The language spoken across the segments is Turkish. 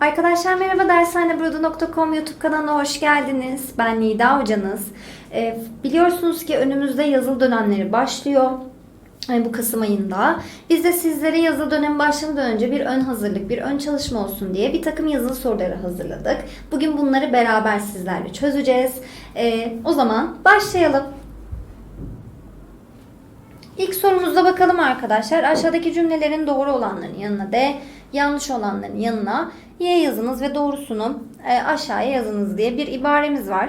Arkadaşlar merhaba dershaneburada.com YouTube kanalına hoş geldiniz. Ben Nida hocanız. Ee, biliyorsunuz ki önümüzde yazılı dönemleri başlıyor. Yani bu Kasım ayında. Biz de sizlere yazılı dönem başlamadan önce bir ön hazırlık, bir ön çalışma olsun diye bir takım yazılı soruları hazırladık. Bugün bunları beraber sizlerle çözeceğiz. Ee, o zaman başlayalım. İlk sorumuza bakalım arkadaşlar. Aşağıdaki cümlelerin doğru olanların yanına D, yanlış olanların yanına Y yazınız ve doğrusunu e, aşağıya yazınız diye bir ibaremiz var.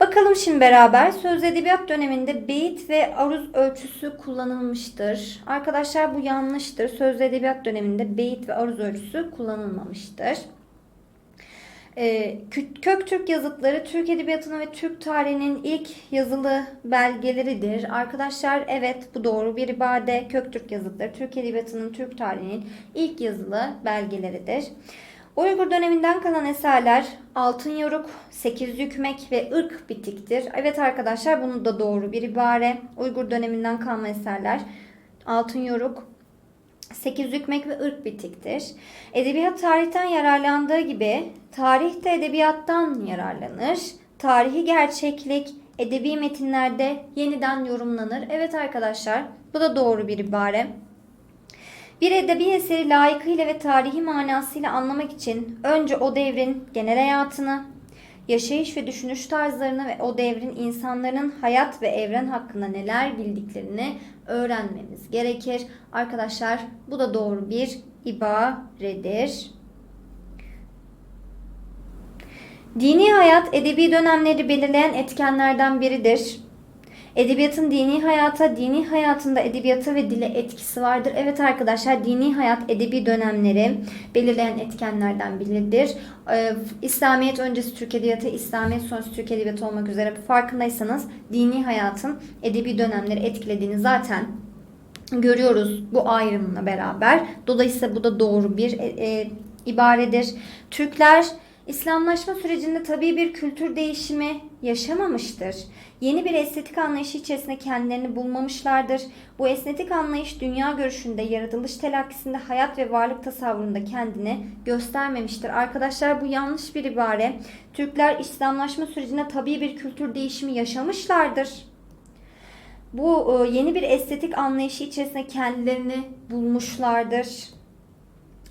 Bakalım şimdi beraber söz edebiyat döneminde beyit ve aruz ölçüsü kullanılmıştır. Arkadaşlar bu yanlıştır. Söz edebiyat döneminde beyit ve aruz ölçüsü kullanılmamıştır. Ee, Kö- Köktürk yazıtları Türk Edebiyatı'nın ve Türk tarihinin ilk yazılı belgeleridir. Arkadaşlar evet bu doğru bir ibade. Köktürk yazıtları Türk Edebiyatı'nın Türk tarihinin ilk yazılı belgeleridir. Uygur döneminden kalan eserler altın yoruk, sekiz yükmek ve ırk bitiktir. Evet arkadaşlar bunu da doğru bir ibare. Uygur döneminden kalma eserler altın yoruk, Sekiz hükmek ve ırk bitiktir. Edebiyat tarihten yararlandığı gibi tarih de edebiyattan yararlanır. Tarihi gerçeklik edebi metinlerde yeniden yorumlanır. Evet arkadaşlar bu da doğru bir ibare. Bir edebi eseri layıkıyla ve tarihi manasıyla anlamak için önce o devrin genel hayatını, yaşayış ve düşünüş tarzlarını ve o devrin insanların hayat ve evren hakkında neler bildiklerini öğrenmemiz gerekir. Arkadaşlar bu da doğru bir ibaredir. Dini hayat edebi dönemleri belirleyen etkenlerden biridir. Edebiyatın dini hayata, dini hayatında edebiyata ve dile etkisi vardır. Evet arkadaşlar dini hayat edebi dönemleri belirleyen etkenlerden biridir. Ee, İslamiyet öncesi Türk Edebiyatı, İslamiyet sonrası Türk Edebiyatı olmak üzere farkındaysanız dini hayatın edebi dönemleri etkilediğini zaten görüyoruz bu ayrımla beraber. Dolayısıyla bu da doğru bir e, e, ibaredir. Türkler İslamlaşma sürecinde tabii bir kültür değişimi yaşamamıştır. Yeni bir estetik anlayışı içerisinde kendilerini bulmamışlardır. Bu estetik anlayış dünya görüşünde, yaratılış telakkisinde, hayat ve varlık tasavvurunda kendini göstermemiştir. Arkadaşlar bu yanlış bir ibare. Türkler İslamlaşma sürecinde tabii bir kültür değişimi yaşamışlardır. Bu e, yeni bir estetik anlayışı içerisinde kendilerini bulmuşlardır.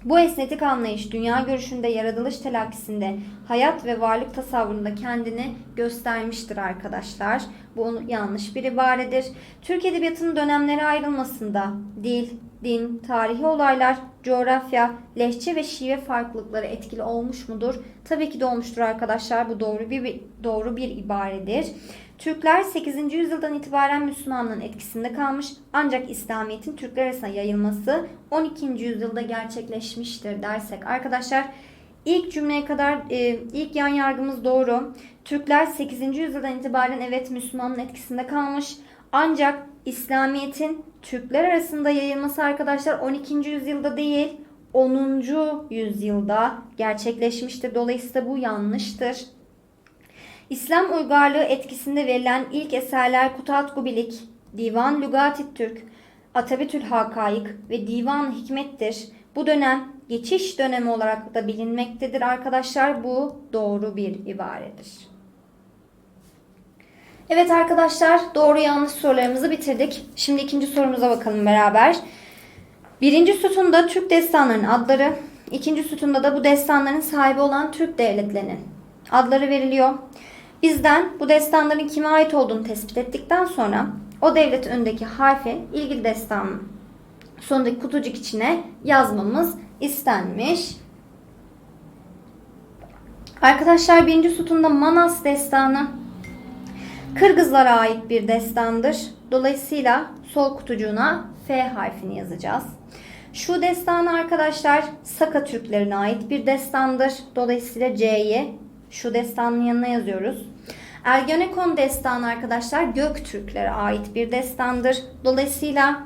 Bu estetik anlayış dünya görüşünde, yaratılış telakkisinde, hayat ve varlık tasavvurunda kendini göstermiştir arkadaşlar. Bu yanlış bir ibaredir. Türk Edebiyatı'nın dönemlere ayrılmasında dil, din, tarihi olaylar, coğrafya, lehçe ve şive farklılıkları etkili olmuş mudur? Tabii ki de olmuştur arkadaşlar. Bu doğru bir doğru bir ibaredir. Türkler 8. yüzyıldan itibaren Müslümanlığın etkisinde kalmış ancak İslamiyet'in Türkler arasında yayılması 12. yüzyılda gerçekleşmiştir dersek arkadaşlar ilk cümleye kadar e, ilk yan yargımız doğru. Türkler 8. yüzyıldan itibaren evet Müslümanlığın etkisinde kalmış ancak İslamiyet'in Türkler arasında yayılması arkadaşlar 12. yüzyılda değil 10. yüzyılda gerçekleşmiştir. Dolayısıyla bu yanlıştır. İslam uygarlığı etkisinde verilen ilk eserler Kutat Gubilik, Divan Lugatit Türk, Atabetül Hakayık ve Divan Hikmet'tir. Bu dönem geçiş dönemi olarak da bilinmektedir arkadaşlar. Bu doğru bir ibaredir. Evet arkadaşlar doğru yanlış sorularımızı bitirdik. Şimdi ikinci sorumuza bakalım beraber. Birinci sütunda Türk destanlarının adları, ikinci sütunda da bu destanların sahibi olan Türk devletlerinin adları veriliyor. Bizden bu destanların kime ait olduğunu tespit ettikten sonra o devlet önündeki harfi ilgili destanın sonundaki kutucuk içine yazmamız istenmiş. Arkadaşlar birinci sütunda Manas destanı Kırgızlara ait bir destandır. Dolayısıyla sol kutucuğuna F harfini yazacağız. Şu destanı arkadaşlar Saka Türklerine ait bir destandır. Dolayısıyla C'yi şu destanın yanına yazıyoruz. Ergenekon destanı arkadaşlar Göktürklere ait bir destandır. Dolayısıyla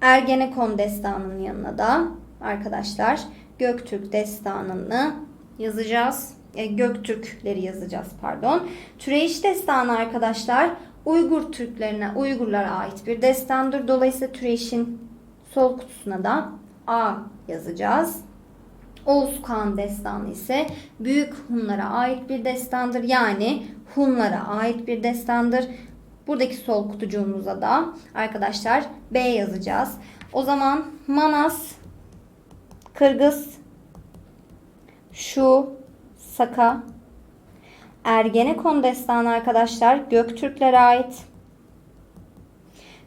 Ergenekon destanının yanına da arkadaşlar Göktürk destanını yazacağız. E, Göktürkleri yazacağız pardon. Türeyiş destanı arkadaşlar Uygur Türklerine, Uygurlara ait bir destandır. Dolayısıyla Türeyiş'in sol kutusuna da A yazacağız. Oğuz Kağan destanı ise Büyük Hunlara ait bir destandır. Yani Hunlara ait bir destandır. Buradaki sol kutucuğumuza da arkadaşlar B yazacağız. O zaman Manas, Kırgız, Şu, Saka, Ergenekon destanı arkadaşlar Göktürklere ait.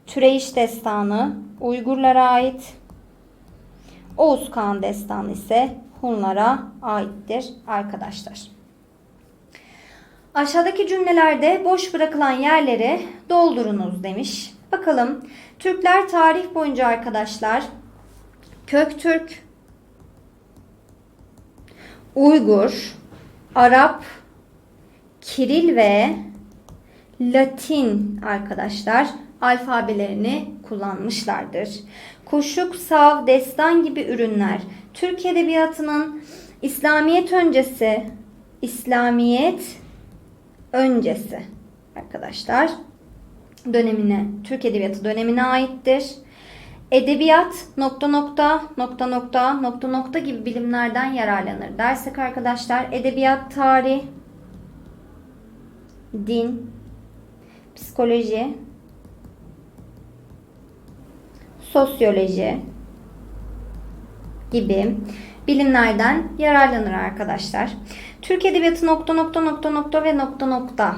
Türeyiş destanı Uygurlara ait. Oğuz Kağan destanı ise Hunlara aittir arkadaşlar. Aşağıdaki cümlelerde boş bırakılan yerleri doldurunuz demiş. Bakalım Türkler tarih boyunca arkadaşlar Köktürk, Uygur, Arap, Kiril ve Latin arkadaşlar alfabelerini kullanmışlardır. Kuşluk, sav, destan gibi ürünler Türk Edebiyatı'nın İslamiyet öncesi, İslamiyet öncesi arkadaşlar dönemine, Türk Edebiyatı dönemine aittir. Edebiyat nokta nokta nokta nokta nokta nokta gibi bilimlerden yararlanır dersek arkadaşlar edebiyat, tarih, din, psikoloji, sosyoloji gibi bilimlerden yararlanır arkadaşlar. Türk Edebiyatı nokta nokta nokta nokta ve nokta nokta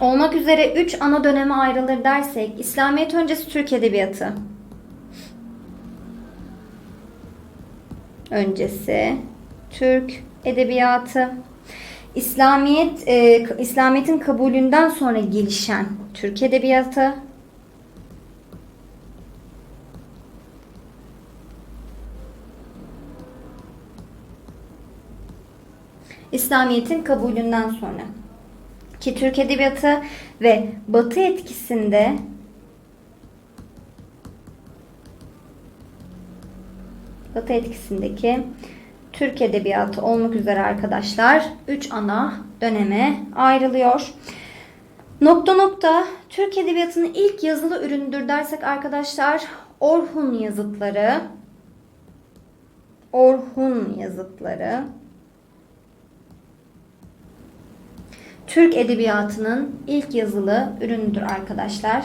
olmak üzere 3 ana döneme ayrılır dersek İslamiyet öncesi Türk Edebiyatı öncesi Türk Edebiyatı İslamiyet e, İslamiyet'in kabulünden sonra gelişen Türk Edebiyatı İslamiyet'in kabulünden sonra. Ki Türk Edebiyatı ve Batı etkisinde Batı etkisindeki Türk Edebiyatı olmak üzere arkadaşlar 3 ana döneme ayrılıyor. Nokta nokta Türk Edebiyatı'nın ilk yazılı ürünüdür dersek arkadaşlar Orhun yazıtları. Orhun yazıtları Türk Edebiyatı'nın ilk yazılı ürünüdür arkadaşlar.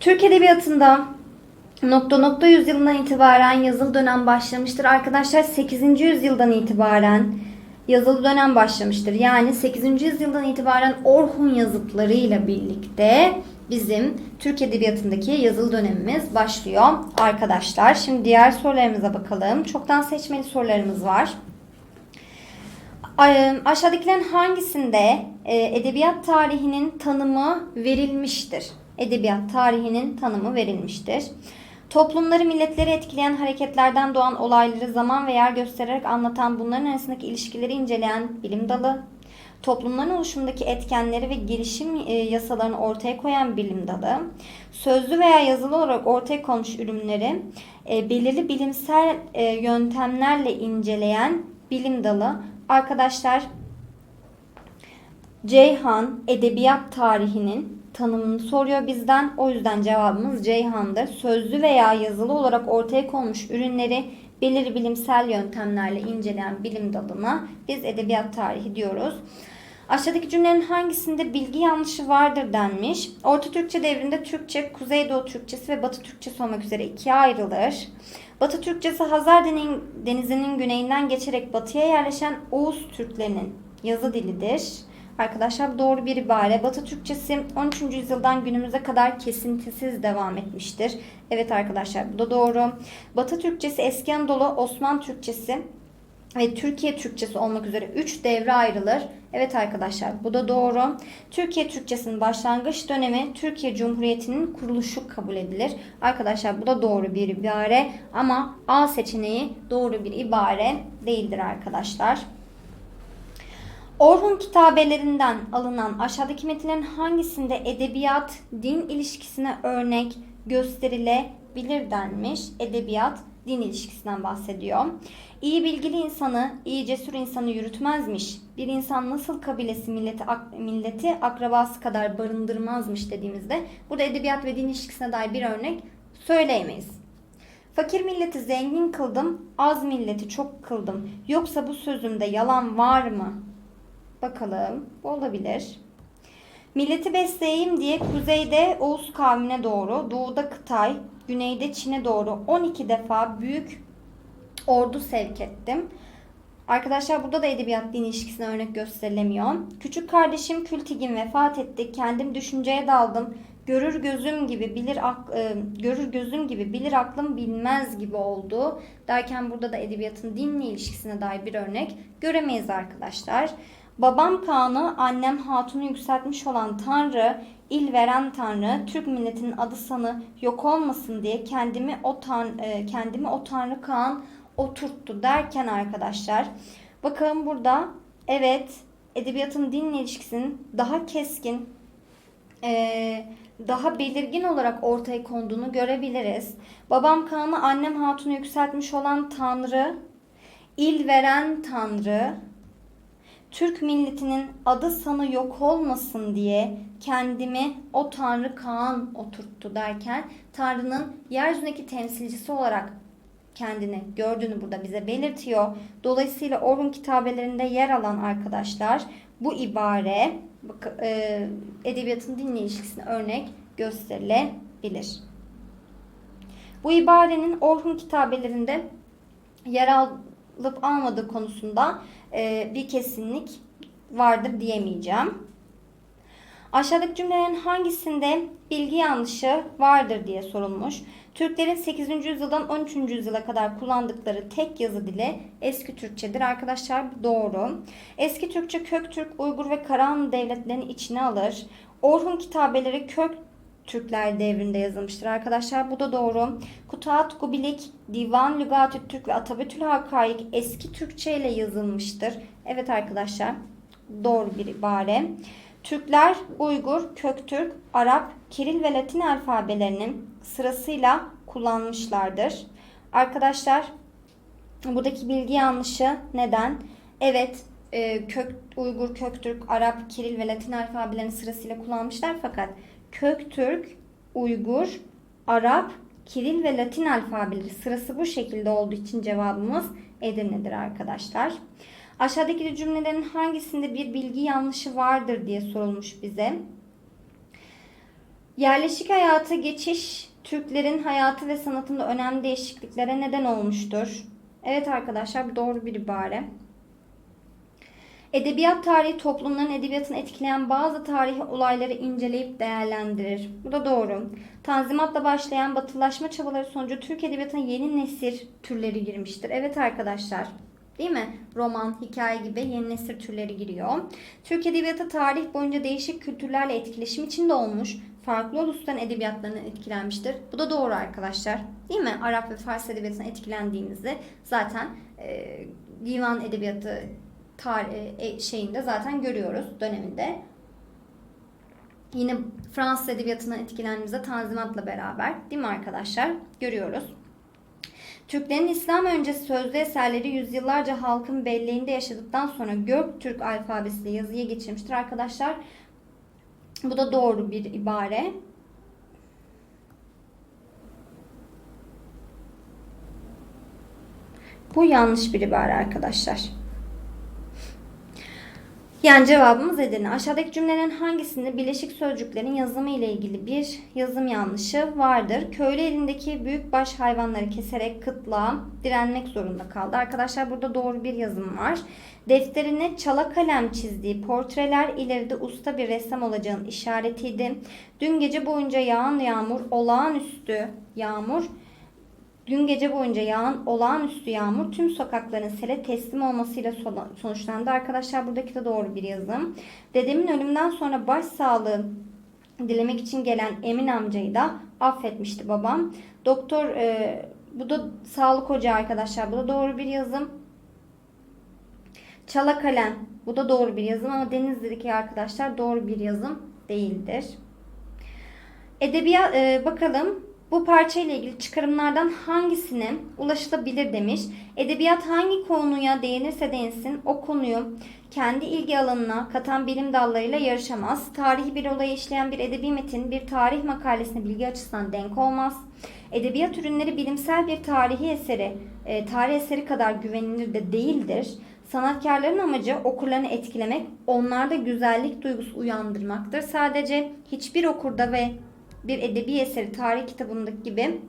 Türk Edebiyatı'nda nokta nokta yüzyılından itibaren yazılı dönem başlamıştır. Arkadaşlar 8. yüzyıldan itibaren yazılı dönem başlamıştır. Yani 8. yüzyıldan itibaren Orhun yazıtlarıyla birlikte bizim Türk Edebiyatı'ndaki yazılı dönemimiz başlıyor arkadaşlar. Şimdi diğer sorularımıza bakalım. Çoktan seçmeli sorularımız var. Aşağıdakilerin hangisinde e, edebiyat tarihinin tanımı verilmiştir? Edebiyat tarihinin tanımı verilmiştir. Toplumları, milletleri etkileyen hareketlerden doğan olayları zaman ve yer göstererek anlatan bunların arasındaki ilişkileri inceleyen bilim dalı. Toplumların oluşumundaki etkenleri ve gelişim e, yasalarını ortaya koyan bilim dalı. Sözlü veya yazılı olarak ortaya konmuş ürünleri e, belirli bilimsel yöntemlerle inceleyen bilim dalı. Arkadaşlar Ceyhan edebiyat tarihinin tanımını soruyor bizden. O yüzden cevabımız Ceyhan'dır. Sözlü veya yazılı olarak ortaya konmuş ürünleri belirli bilimsel yöntemlerle inceleyen bilim dalına biz edebiyat tarihi diyoruz. Aşağıdaki cümlenin hangisinde bilgi yanlışı vardır denmiş. Orta Türkçe devrinde Türkçe, Kuzeydoğu Türkçesi ve Batı Türkçesi olmak üzere ikiye ayrılır. Batı Türkçesi Hazar Denizi'nin güneyinden geçerek batıya yerleşen Oğuz Türklerinin yazı dilidir. Arkadaşlar doğru bir ibare. Batı Türkçesi 13. yüzyıldan günümüze kadar kesintisiz devam etmiştir. Evet arkadaşlar bu da doğru. Batı Türkçesi Eski Anadolu Osman Türkçesi ve Türkiye Türkçesi olmak üzere 3 devre ayrılır. Evet arkadaşlar bu da doğru. Türkiye Türkçesinin başlangıç dönemi Türkiye Cumhuriyeti'nin kuruluşu kabul edilir. Arkadaşlar bu da doğru bir ibare ama A seçeneği doğru bir ibare değildir arkadaşlar. Orhun kitabelerinden alınan aşağıdaki metinlerin hangisinde edebiyat din ilişkisine örnek gösterilebilir denmiş. Edebiyat din ilişkisinden bahsediyor. İyi bilgili insanı, iyi cesur insanı yürütmezmiş. Bir insan nasıl kabilesi, milleti, ak, milleti akrabası kadar barındırmazmış dediğimizde burada edebiyat ve din ilişkisine dair bir örnek söyleyemeyiz. Fakir milleti zengin kıldım, az milleti çok kıldım. Yoksa bu sözümde yalan var mı? Bakalım. Bu olabilir. Milleti besleyeyim diye kuzeyde Oğuz kavmine doğru, doğuda Kıtay, güneyde Çin'e doğru 12 defa büyük ordu sevk ettim. Arkadaşlar burada da edebiyat din ilişkisine örnek gösterilemiyor. Küçük kardeşim Kültigin vefat etti. Kendim düşünceye daldım. Görür gözüm gibi bilir ak, e, görür gözüm gibi bilir aklım bilmez gibi oldu. Derken burada da edebiyatın dinle ilişkisine dair bir örnek göremeyiz arkadaşlar. Babam Kaan'ı annem Hatun'u yükseltmiş olan Tanrı, il veren Tanrı, Türk milletinin adı sanı yok olmasın diye kendimi o tan e, kendimi o Tanrı Kaan oturttu derken arkadaşlar bakalım burada evet edebiyatın dinle ilişkisinin daha keskin e, daha belirgin olarak ortaya konduğunu görebiliriz. Babam Kaan'ı annem Hatun'u yükseltmiş olan Tanrı, il veren Tanrı, Türk milletinin adı sanı yok olmasın diye kendimi o Tanrı Kaan oturttu derken Tanrı'nın yeryüzündeki temsilcisi olarak kendini gördüğünü burada bize belirtiyor. Dolayısıyla Orhun kitabelerinde yer alan arkadaşlar bu ibare e, edebiyatın dinle ilişkisine örnek gösterilebilir. Bu ibarenin Orhun kitabelerinde yer alıp almadığı konusunda e, bir kesinlik vardır diyemeyeceğim. Aşağıdaki cümlelerin hangisinde bilgi yanlışı vardır diye sorulmuş. Türklerin 8. yüzyıldan 13. yüzyıla kadar kullandıkları tek yazı dili eski Türkçedir. Arkadaşlar doğru. Eski Türkçe Köktürk, Uygur ve Karahanlı devletlerini içine alır. Orhun kitabeleri Kök Türkler devrinde yazılmıştır arkadaşlar. Bu da doğru. Kutaat, Gubilik, Divan, Lügatü Türk ve Atabetül Hakaik eski Türkçe ile yazılmıştır. Evet arkadaşlar doğru bir ibare. Türkler, Uygur, Köktürk, Arap, Kiril ve Latin alfabelerini sırasıyla kullanmışlardır. Arkadaşlar buradaki bilgi yanlışı neden? Evet e, kök, Uygur, Köktürk, Arap, Kiril ve Latin alfabelerini sırasıyla kullanmışlar fakat Köktürk, Uygur, Arap, Kiril ve Latin alfabeleri sırası bu şekilde olduğu için cevabımız Edirne'dir arkadaşlar. Aşağıdaki cümlelerin hangisinde bir bilgi yanlışı vardır diye sorulmuş bize. Yerleşik hayata geçiş Türklerin hayatı ve sanatında önemli değişikliklere neden olmuştur. Evet arkadaşlar doğru bir ibare. Edebiyat tarihi toplumların edebiyatını etkileyen bazı tarihi olayları inceleyip değerlendirir. Bu da doğru. Tanzimatla başlayan batılaşma çabaları sonucu Türk edebiyatına yeni nesil türleri girmiştir. Evet arkadaşlar. Değil mi? Roman, hikaye gibi yeni nesil türleri giriyor. Türk edebiyatı tarih boyunca değişik kültürlerle etkileşim içinde olmuş. Farklı ulusların edebiyatlarından etkilenmiştir. Bu da doğru arkadaşlar. Değil mi? Arap ve Fars edebiyatına etkilendiğimizi zaten e, divan edebiyatı tar- e, şeyinde zaten görüyoruz döneminde. Yine Fransız edebiyatından etkilendiğimizde Tanzimat'la beraber değil mi arkadaşlar? Görüyoruz. Türklerin İslam öncesi sözlü eserleri yüzyıllarca halkın belleğinde yaşadıktan sonra Göktürk alfabesiyle yazıya geçirmiştir arkadaşlar. Bu da doğru bir ibare. Bu yanlış bir ibare arkadaşlar. Yani cevabımız Edirne. Aşağıdaki cümlelerin hangisinde bileşik sözcüklerin yazımı ile ilgili bir yazım yanlışı vardır? Köylü elindeki büyükbaş hayvanları keserek kıtlığa direnmek zorunda kaldı. Arkadaşlar burada doğru bir yazım var. Defterine çala kalem çizdiği portreler ileride usta bir ressam olacağın işaretiydi. Dün gece boyunca yağan yağmur olağanüstü yağmur Dün gece boyunca yağan olağanüstü yağmur tüm sokakların sele teslim olmasıyla sonuçlandı. Arkadaşlar buradaki de doğru bir yazım. Dedemin ölümünden sonra başsağlığı dilemek için gelen Emin amcayı da affetmişti babam. Doktor e, bu da sağlık hoca arkadaşlar. Bu da doğru bir yazım. Çala kalem. Bu da doğru bir yazım ama Denizli'deki arkadaşlar doğru bir yazım değildir. Edebiyat e, bakalım bu parça ile ilgili çıkarımlardan hangisine ulaşılabilir demiş. Edebiyat hangi konuya değinirse değinsin o konuyu kendi ilgi alanına katan bilim dallarıyla yarışamaz. Tarihi bir olayı işleyen bir edebi metin bir tarih makalesine bilgi açısından denk olmaz. Edebiyat ürünleri bilimsel bir tarihi eseri, e, tarih eseri kadar güvenilir de değildir. Sanatkarların amacı okurlarını etkilemek, onlarda güzellik duygusu uyandırmaktır. Sadece hiçbir okurda ve bir edebi eseri tarih kitabındaki gibi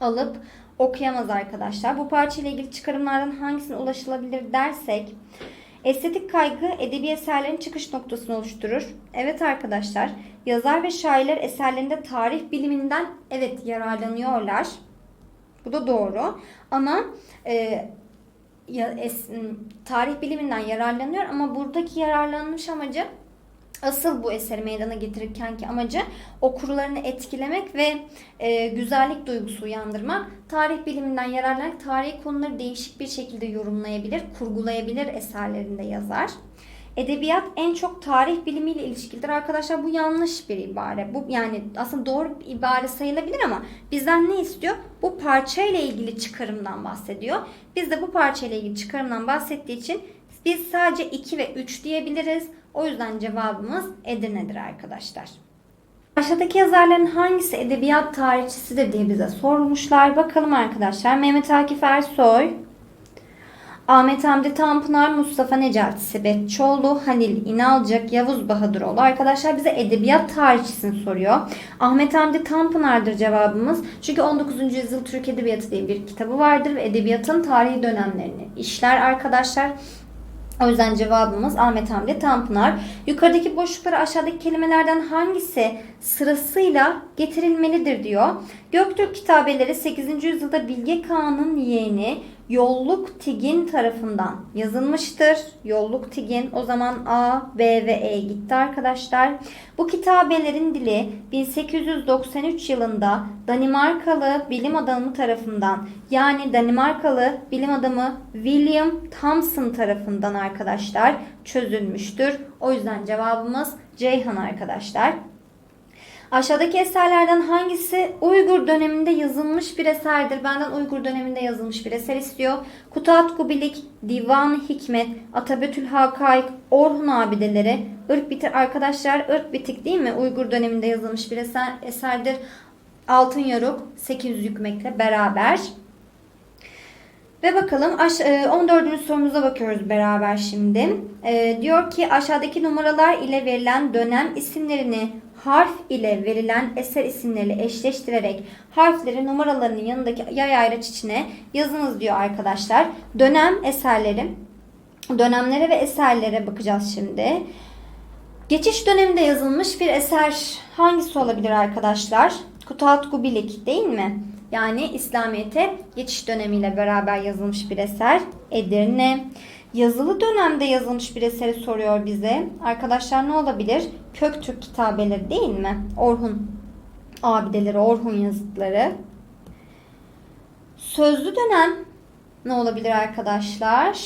alıp okuyamaz arkadaşlar. Bu parça ile ilgili çıkarımlardan hangisine ulaşılabilir dersek estetik kaygı edebi eserlerin çıkış noktasını oluşturur. Evet arkadaşlar yazar ve şairler eserlerinde tarih biliminden evet yararlanıyorlar. Bu da doğru ama e, ya, es, tarih biliminden yararlanıyor ama buradaki yararlanmış amacı asıl bu eseri meydana getirirken ki amacı okurlarını etkilemek ve e, güzellik duygusu uyandırmak. Tarih biliminden yararlanarak tarihi konuları değişik bir şekilde yorumlayabilir, kurgulayabilir eserlerinde yazar. Edebiyat en çok tarih bilimiyle ilişkilidir. Arkadaşlar bu yanlış bir ibare. Bu yani aslında doğru bir ibare sayılabilir ama bizden ne istiyor? Bu parça ile ilgili çıkarımdan bahsediyor. Biz de bu parça ile ilgili çıkarımdan bahsettiği için biz sadece 2 ve 3 diyebiliriz. O yüzden cevabımız Edirne'dir arkadaşlar. Aşağıdaki yazarların hangisi edebiyat tarihçisidir diye bize sormuşlar. Bakalım arkadaşlar. Mehmet Akif Ersoy, Ahmet Hamdi Tanpınar, Mustafa Necati Sebetçioğlu, Halil İnalcık, Yavuz Bahadıroğlu. Arkadaşlar bize edebiyat tarihçisini soruyor. Ahmet Hamdi Tanpınar'dır cevabımız. Çünkü 19. yüzyıl Türk Edebiyatı diye bir kitabı vardır ve edebiyatın tarihi dönemlerini işler arkadaşlar. O yüzden cevabımız Ahmet Hamdi Tanpınar. Yukarıdaki boşlukları aşağıdaki kelimelerden hangisi sırasıyla getirilmelidir diyor. Göktürk kitabeleri 8. yüzyılda Bilge Kağan'ın yeğeni Yolluk Tigin tarafından yazılmıştır. Yolluk Tigin o zaman A, B ve E gitti arkadaşlar. Bu kitabelerin dili 1893 yılında Danimarkalı bilim adamı tarafından yani Danimarkalı bilim adamı William Thomson tarafından arkadaşlar çözülmüştür. O yüzden cevabımız Ceyhan arkadaşlar. Aşağıdaki eserlerden hangisi Uygur döneminde yazılmış bir eserdir? Benden Uygur döneminde yazılmış bir eser istiyor. Kutat Kubilik, Divan Hikmet, Atabetül Hakaik, Orhun abideleri, Irk bitik arkadaşlar Irk bitik değil mi? Uygur döneminde yazılmış bir eser, eserdir. Altın Yoruk 800 yükmekle beraber. Ve bakalım 14. sorumuza bakıyoruz beraber şimdi. E, diyor ki aşağıdaki numaralar ile verilen dönem isimlerini harf ile verilen eser isimleriyle eşleştirerek harfleri numaralarının yanındaki yay ayraç içine yazınız diyor arkadaşlar. Dönem eserleri, dönemlere ve eserlere bakacağız şimdi. Geçiş döneminde yazılmış bir eser hangisi olabilir arkadaşlar? Kutat Gubilik değil mi? Yani İslamiyet'e geçiş dönemiyle beraber yazılmış bir eser. Edirne. Yazılı dönemde yazılmış bir eseri soruyor bize. Arkadaşlar ne olabilir? Köktürk kitabeleri değil mi? Orhun abideleri, Orhun yazıtları. Sözlü dönem ne olabilir arkadaşlar?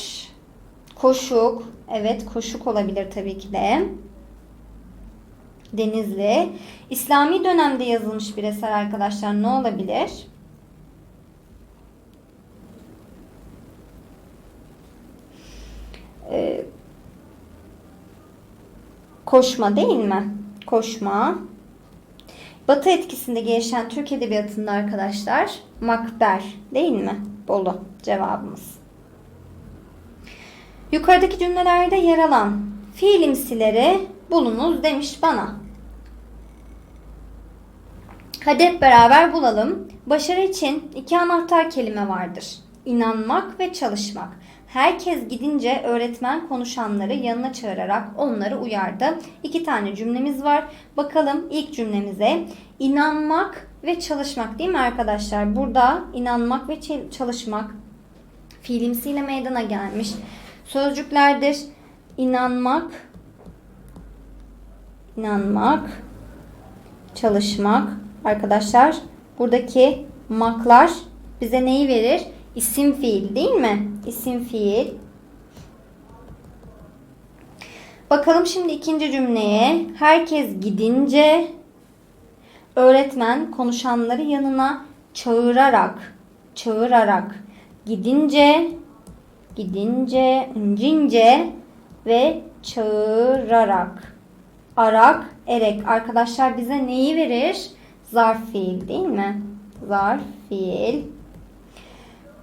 Koşuk. Evet koşuk olabilir tabii ki de. Denizli. İslami dönemde yazılmış bir eser arkadaşlar ne olabilir? Ee, koşma değil mi? Koşma. Batı etkisinde gelişen Türk Edebiyatı'nda arkadaşlar Makber değil mi? Bolu cevabımız. Yukarıdaki cümlelerde yer alan fiilimsileri bulunuz demiş bana. Hadi hep beraber bulalım. Başarı için iki anahtar kelime vardır. İnanmak ve çalışmak. Herkes gidince öğretmen konuşanları yanına çağırarak onları uyardı. İki tane cümlemiz var. Bakalım ilk cümlemize. İnanmak ve çalışmak değil mi arkadaşlar? Burada inanmak ve çalışmak fiilimsiyle meydana gelmiş. Sözcüklerdir. İnanmak, inanmak, çalışmak. Arkadaşlar buradaki maklar bize neyi verir? İsim fiil değil mi? İsim fiil. Bakalım şimdi ikinci cümleye. Herkes gidince öğretmen konuşanları yanına çağırarak çağırarak gidince gidince incince ve çağırarak arak erek arkadaşlar bize neyi verir? Zarf fiil değil mi? Zarf fiil.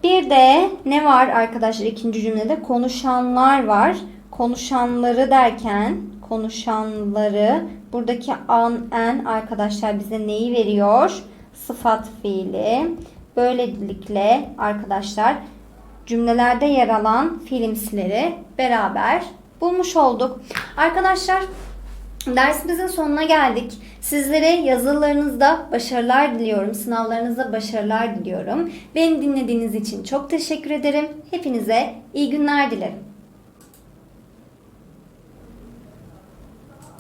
Bir de ne var arkadaşlar ikinci cümlede? Konuşanlar var. Konuşanları derken konuşanları buradaki an en arkadaşlar bize neyi veriyor? Sıfat fiili. Böylelikle arkadaşlar cümlelerde yer alan fiilimsileri beraber bulmuş olduk. Arkadaşlar Dersimizin sonuna geldik. Sizlere yazılarınızda başarılar diliyorum. Sınavlarınızda başarılar diliyorum. Beni dinlediğiniz için çok teşekkür ederim. Hepinize iyi günler dilerim.